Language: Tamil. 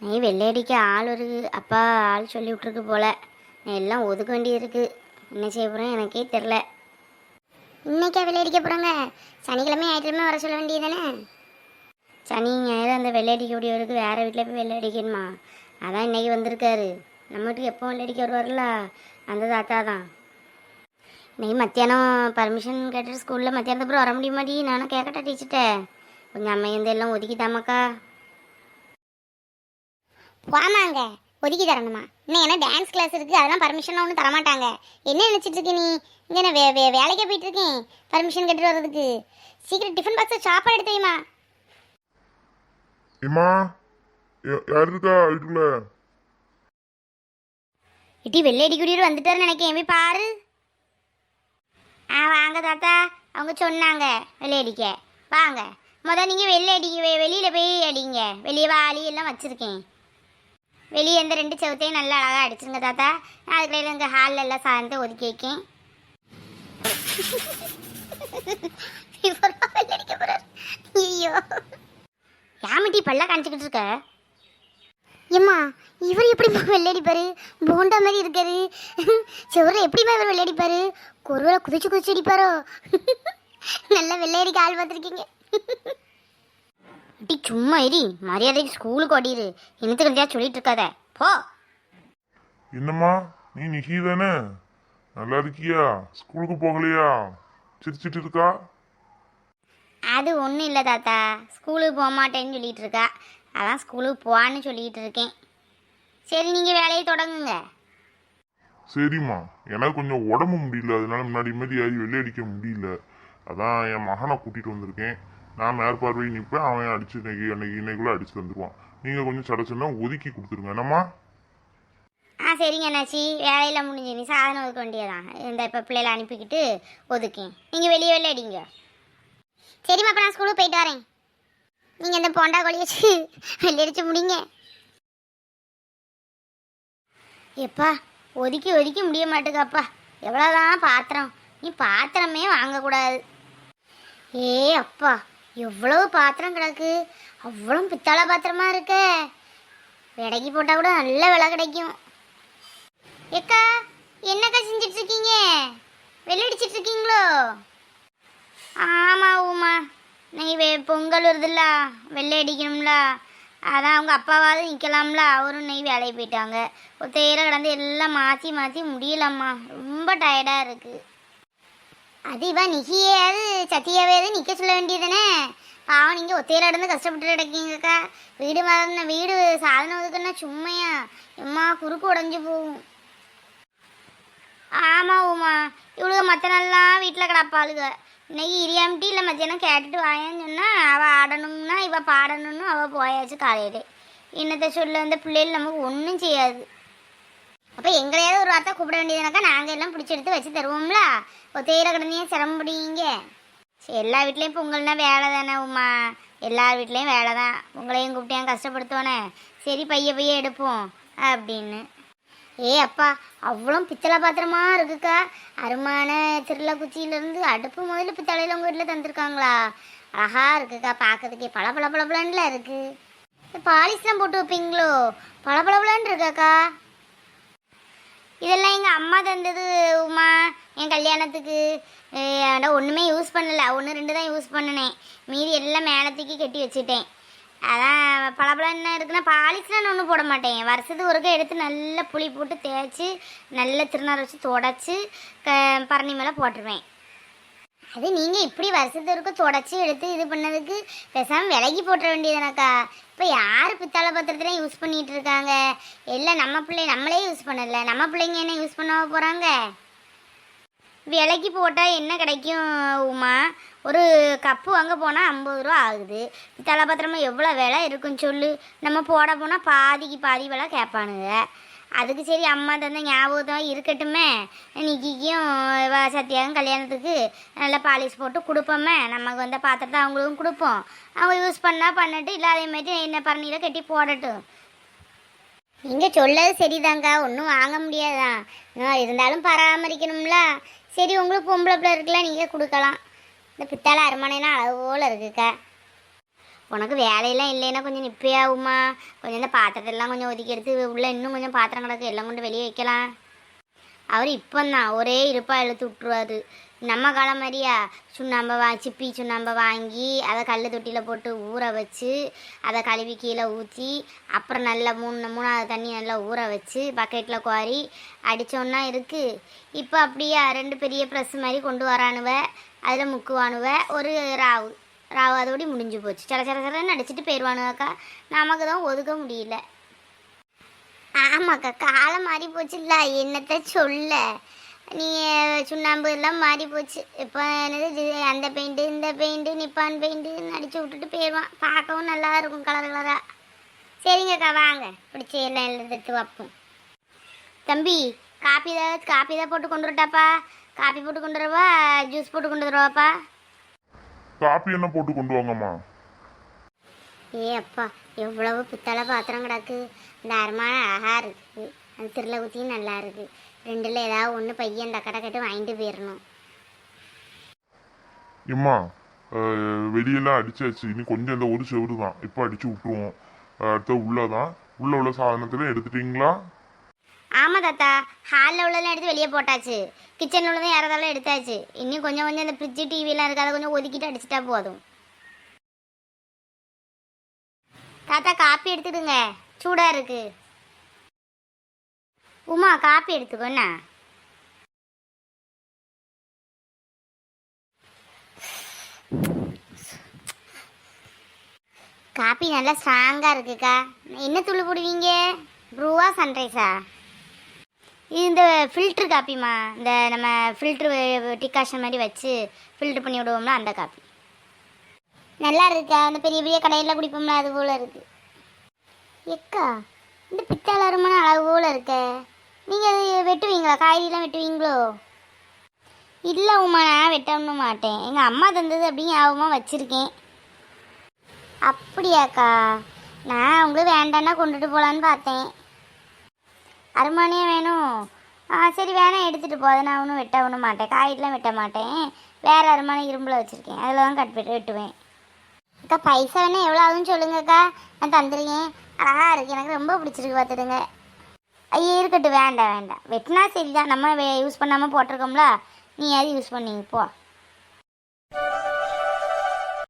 நீ வெள்ளையடிக்க ஆள் இருக்கு அப்பா ஆள் சொல்லி விட்ருக்கு போல. நான் எல்லாம் ஒதுக்க வேண்டியிருக்கு. என்ன செய்ய போகிறேன் எனக்கே தெரில இன்னைக்கா வெள்ளையடிக்க போகிறாங்க சனிக்கிழமை ஞாயிற்றுக்கிழமை வர சொல்ல வேண்டியதானே சனி ஞாயிறு அந்த வெள்ளையடிக்க கூடியவருக்கு வேறு வீட்டில் போய் வெள்ளையடிக்கணுமா? அதான் இன்னைக்கு வந்திருக்காரு. நம்ம வீட்டுக்கு எப்போ வெள்ளையடிக்க வருவார்ல அந்த தாத்தா தான். இன்னைக்கு மத்தியானம் பர்மிஷன் கேட்டுட்டு ஸ்கூலில் மத்தியானத்துக்கு அப்புறம் வர முடியுமாடி? நானும் கேட்கட்டா டீச்சர்கிட்ட கொஞ்சம் அம்மையந்து எல்லாம் ஒதுக்கிட்டாமாக்கா. வாமாங்க ஒதுக்கி தரணுமா? இன்னும் என்ன டான்ஸ் கிளாஸ் இருக்குது அதெல்லாம் பர்மிஷன்லாம் ஒன்றும் தரமாட்டாங்க. என்ன நினச்சிட்டு இருக்க நீ? இங்கே நான் வே வே வேலைக்கே போயிட்டு இருக்கேன் பர்மிஷன் கேட்டு வர்றதுக்கு. சீக்கிரம் டிஃபன் பாக்ஸில் சாப்பாடு எடுத்து வைமா இம்மா யார் இருக்கா? வீட்டுக்குள்ள. இட்டி வெள்ளையடி குடியூர் வந்துட்டாரு நினைக்கேன் போய் பாரு. ஆ வாங்க தாத்தா. அவங்க சொன்னாங்க வெள்ளையடிக்க வாங்க. முத நீங்கள் வெள்ளை அடிக்க வெ- வெளியில போய் அடிங்க. வெளியே வாளி எல்லாம் வச்சுருக்கேன். வெளியே இந்த ரெண்டு செவத்தையும் நல்லா அழகாக அடிச்சிருங்க தாத்தா. நான் அதுக்குள்ள எங்கள் ஹாலில் எல்லாம் சார்ந்து ஒதுக்கி வைக்கேன். வெள்ளை அடிக்க ஐயோ. யாமிட்டி பல்ல காணிச்சிக்கிட்டு இருக்க? ஏம்மா இவர் எப்படிம்மா வெள்ளடிப்பாரு போண்டா மாதிரி இருக்காரு. செவரில் எப்படிம்மா இவர் வெள்ளடிப்பாரு கொருவில் குதிச்சு குதிச்சு அடிப்பாரோ? நல்லா வெள்ளையடிக்க ஆள் பார்த்துருக்கீங்க. டி சும்மா இரி. மரியாதைக்கு ஸ்கூலுக்கு ஓடிரு. என்னத்துக்கு இருந்தியா சொல்லிட்டு இருக்காத. போ. என்னம்மா? நீ நிகி தானே? நல்லா இருக்கியா? ஸ்கூலுக்கு போகலையா? சிரிச்சிட்டு இருக்கா? அது ஒன்றும் இல்லை தாத்தா. ஸ்கூலுக்கு போக மாட்டேன்னு சொல்லிட்டு இருக்கா. அதான் ஸ்கூலுக்கு போவான்னு சொல்லிட்டு இருக்கேன். சரி நீங்கள் வேலையை தொடங்குங்க. சரிம்மா. எனக்கு கொஞ்சம் உடம்பு முடியல. அதனால முன்னாடி மாதிரி ஏறி வெளியே அடிக்க முடியல. அதான் என் மகனை கூட்டிட்டு வந்திருக்கேன். நான் மேற்பார்வை நிற்பேன் அவன் அடிச்சு இன்னைக்கு அன்னைக்கு இன்னைக்குள்ள அடிச்சு தந்துடுவான் நீங்க கொஞ்சம் சட ஒதுக்கி கொடுத்துருங்க. என்னம்மா? ஆ சரிங்க அண்ணாச்சி. வேலையெல்லாம் முடிஞ்சு நீ சாதனம் ஒதுக்க வேண்டியதான் இந்த இப்போ பிள்ளைகளை அனுப்பிக்கிட்டு ஒதுக்கேன். நீங்கள் வெளியே வெளியே அடிங்க. சரிம்மா அப்போ நான் ஸ்கூலுக்கு போயிட்டு வரேன். நீங்கள் இந்த போண்டா கோழி வச்சு வெள்ளடிச்சு முடிங்க. எப்பா ஒதுக்கி ஒதுக்கி முடிய மாட்டேங்கப்பா எவ்வளோதான் பாத்திரம். நீ பாத்திரமே வாங்கக்கூடாது. ஏ அப்பா. எவ்வளவு பாத்திரம் கிடக்கு? அவ்வளோ பித்தளை பாத்திரமா இருக்க? விடைக்கு போட்டால் கூட நல்ல விலை கிடைக்கும். ஏக்கா என்னக்கா செஞ்சிட்டு இருக்கீங்க வெள்ளடிச்சிட்டு இருக்கீங்களோ ஆமாம் ஊமா நீ வே பொங்கல் வருதுல்ல வெள்ளை அடிக்கணும்ல. அதான் அவங்க அப்பாவாவது நிற்கலாம்ல அவரும் நெய் வேலைக்கு போயிட்டாங்க. ஒத்தையில கிடந்து எல்லாம் மாற்றி மாற்றி முடியலம்மா. ரொம்ப டயர்டாக இருக்குது அது இவா நிகியாவது சத்தியாவது நிற்க சொல்ல வேண்டியதுதானே? பாவம் நீங்கள் ஒத்தையில கிடந்து கஷ்டப்பட்டு கிடக்கீங்கக்கா. வீடு மறந்த வீடு சாதனம் ஒதுக்குன்னா சும்மையா. எம்மா குறுக்கு உடஞ்சி போகும். ஆமாம் உமா. இவளுக மற்ற நாள்லாம் வீட்டில் கிடப்பாளுக. இன்னைக்கு இரியாமட்டி இல்லை மத்தியானம் கேட்டுட்டு வாயேன்னு சொன்னா அவள் ஆடணும்னா இவ பாடணும்னு அவள் போயாச்சு காலையிலே. என்னத்தை சொல்ல இந்த பிள்ளைகள் நமக்கு ஒன்றும் செய்யாது. அப்போ எங்களையாவது ஒரு வார்த்தை கூப்பிட வேண்டியதுனாக்கா நாங்கள் எல்லாம் பிடிச்சி எடுத்து வச்சு தருவோம்ல? ஒத்தையில கிடந்தே சிரமப்படுவீங்க. சரி எல்லா வீட்லேயும் பொங்கல்னா வேலை தானே உமா. எல்லார் வீட்லேயும் வேலை தான். உங்களையும் கூப்பிட்டேன் கஷ்டப்படுத்தோனே சரி பைய பைய எடுப்போம் அப்படின்னு. ஏ அப்பா அவ்வளோ பித்தளை பாத்திரமா இருக்குக்கா? அருமான திருவிழா குச்சியிலேருந்து அடுப்பு முதல்ல பித்தளையில் உங்கள் வீட்டில் தந்திருக்காங்களா? அழகா இருக்குக்கா பார்க்கறதுக்கே பல பல பளபளன்ல இருக்குது பாலிஷ்லாம் போட்டு வைப்பீங்களோ? பல பளபளன்னு இருக்காக்கா? இதெல்லாம் எங்கள் அம்மா தந்தது உமா என் கல்யாணத்துக்கு. ஆனால் ஒன்றுமே யூஸ் பண்ணலை. ஒன்று ரெண்டு தான் யூஸ் பண்ணினேன். மீதி எல்லாம் மேலத்துக்கு கட்டி வச்சுட்டேன். அதான் பளபளன்னு இருக்குன்னா பாலிஷ்லாம் ஒன்றும் போட மாட்டேன். வருஷத்துக்கு ஒருக்கா எடுத்து நல்லா புளி போட்டு தேய்ச்சி நல்ல திருநாள் வச்சு தொடச்சி க பரணி மேலே போட்டுருவேன். அது நீங்கள் இப்படி வருஷத்திற்கு தொடச்சி எடுத்து இது பண்ணதுக்கு பேசாமல் விலகி போட்டுற வேண்டியதுனாக்கா இப்போ யார் பித்தளை பத்திரத்துல யூஸ் பண்ணிட்டு இருக்காங்க? எல்லாம் நம்ம பிள்ளை நம்மளே யூஸ் பண்ணல. நம்ம பிள்ளைங்க என்ன யூஸ் பண்ண போகிறாங்க விலைக்கு போட்டால் என்ன கிடைக்கும் உமா? ஒரு கப்பு வாங்க போனால் ஐம்பது ரூபா ஆகுது. பித்தளை பத்திரமா எவ்வளோ விலை இருக்குன்னு சொல்லு. நம்ம போட போனால் பாதிக்கு பாதி விலை கேட்பானுங்க. அதுக்கு சரி அம்மா தந்த ஞாபகம் இருக்கட்டுமே. நிக்கிக்கும் இவ சத்யாவும் கல்யாணத்துக்கு நல்லா பாலிஷ் போட்டு கொடுப்போமே. நமக்கு வந்த பாத்திரத்தை அவங்களுக்கும் கொடுப்போம். அவங்க யூஸ் பண்ணால் பண்ணட்டு இல்லை அதே மாதிரி என்ன பரணியில் கட்டி போடட்டும். நீங்கள் சொல்லது சரிதாங்க்கா ஒன்றும் வாங்க முடியாதான் இருந்தாலும் பராமரிக்கணும்ல. சரி உங்களுக்கு பொம்பளை பிள்ளை இருக்குல்ல நீங்கள் கொடுக்கலாம். இந்த பித்தளை அரமனைலாம் அளவு போல் இருக்குக்கா. உனக்கு வேலையெல்லாம் இல்லைன்னா கொஞ்சம் நிப்பையாகுமா? கொஞ்சம் இந்த பாத்திரத்தெல்லாம் கொஞ்சம் ஒதுக்கி எடுத்து உள்ளே இன்னும் கொஞ்சம் பாத்திரம் கிடக்கு எல்லாம் கொண்டு வெளியே வைக்கலாம். அவர் இப்போந்தான் ஒரே இருப்பாக இழுத்து விட்ருவாரு நம்ம காலம் மாதிரியா? சுண்ணாம்பை வா சிப்பி சுண்ணாம்பை வாங்கி அதை கல் தொட்டியில் போட்டு ஊற வச்சு அதை கழுவி கீழே ஊற்றி அப்புறம் நல்லா மூணு மூணாவது தண்ணி நல்லா ஊற வச்சு பக்கெட்டில் குவாரி அடித்தோன்னா இருக்குது இப்போ அப்படியா? ரெண்டு பெரிய ப்ரெஸ் மாதிரி கொண்டு வரானுவ அதில் முக்குவானுவ ஒரு ராவு ராவாதோடி முடிஞ்சு போச்சு. சில சில சிலன்னு அடிச்சுட்டு போயிடுவானுக்கா நமக்கு தான் ஒதுக்க முடியல. ஆமாக்கா காலம் மாறி போச்சுல்ல என்னத்த சொல்ல? நீ சுண்ணாம்பு எல்லாம் மாறி போச்சு. இப்போ என்னது அந்த பெயிண்ட்டு இந்த பெயிண்ட்டு நிப்பான் பெயிண்ட்டு அடித்து விட்டுட்டு போயிடுவான் பார்க்கவும் நல்லா இருக்கும் கலர் கலராக சரிங்கக்கா வாங்க. பிடிச்சி எல்லாம் எடுத்து வைப்போம். தம்பி காப்பி தான் காப்பி தான் போட்டு கொண்டு வரட்டாப்பா. காப்பி போட்டு கொண்டு வரவா? ஜூஸ் போட்டு கொண்டு வரவாப்பா? காப்பி என்ன போட்டு கொண்டு வாங்கம்மா. ஏ அப்பா எவ்வளவு பித்தளை பாத்திரம் கிடக்கு. இந்த அருமான அழகா இருக்கு. அந்த திருளை குத்தியும் நல்லா இருக்கு. ரெண்டுல ஏதாவது ஒன்று பையன் டக்கடை கட்டு வாங்கிட்டு போயிடணும் எம்மா அஹ், வெளியெல்லாம் அடிச்சாச்சு. இனி கொஞ்சம் இந்த ஒரு செவரு தான் இப்போ அடிச்சு விட்டுருவோம். அடுத்து உள்ளதான். உள்ள உள்ள சாதனத்துல எடுத்துட்டீங்களா? ஆமாம் தாத்தா ஹாலில் உள்ளதெல்லாம் எடுத்து வெளியே போட்டாச்சு. கிச்சனில் உள்ளதும் இறதெல்லாம் எடுத்தாச்சு. இன்னும் கொஞ்சம் கொஞ்சம் இந்த ஃப்ரிட்ஜு டிவிலாம் இருக்காத கொஞ்சம் ஒதுக்கிட்டு அடிச்சிட்டா போதும். தாத்தா காப்பி எடுத்துடுங்க. சூடாக இருக்கு. உமா காப்பி எடுத்துக்கோண்ணா காப்பி நல்லா ஸ்ட்ராங்காக இருக்குக்கா. என்ன தூள் போடுவீங்க? ப்ரூவா சன்ரைஸா இந்த ஃபில்ட்ரு காப்பிமா இந்த நம்ம ஃபில்ட்ரு டிகாஷன் மாதிரி வச்சு ஃபில்ட்ரு பண்ணி விடுவோம்ல அந்த காப்பி நல்லா இருக்கா? அந்த பெரிய பெரிய கடையில் குடிப்போம்ல அது போல் இருக்கு. எக்கா இந்த பித்தால அருமான அளவு போல் இருக்க. நீங்கள் அது வெட்டுவீங்களா? காய்கறிலாம் வெட்டுவீங்களோ? இல்லை உமா நான் வெட்டணும் மாட்டேன். எங்கள் அம்மா தந்தது அப்படின்னு ஞாபகமாக வச்சுருக்கேன். அப்படியாக்கா? நான் உங்களுக்கு வேண்டான்னா கொண்டுட்டு போகலான்னு பார்த்தேன். அருமானியே வேணும். ஆ சரி வேணாம் எடுத்துகிட்டு போ. நான் ஒன்றும் வெட்ட ஒன்றும் மாட்டேன். காய்லாம் வெட்ட மாட்டேன். வேறு அருமானம் இரும்பில் வச்சுருக்கேன். அதில் தான் கட் வெட்டு வெட்டுவேன். அக்கா பைசா வேணா எவ்வளோ ஆகுன்னு சொல்லுங்கக்கா. நான் தந்துருக்கேன். அழகா இருக்கு. எனக்கு ரொம்ப பிடிச்சிருக்கு பார்த்துடுங்க. ஐயோ இருக்கட்டும். வேண்டாம் வேண்டாம். வெட்டினா சரி தான் நம்ம யூஸ் பண்ணாமல் போட்டிருக்கோம்ல. நீ அது யூஸ் பண்ணி போ.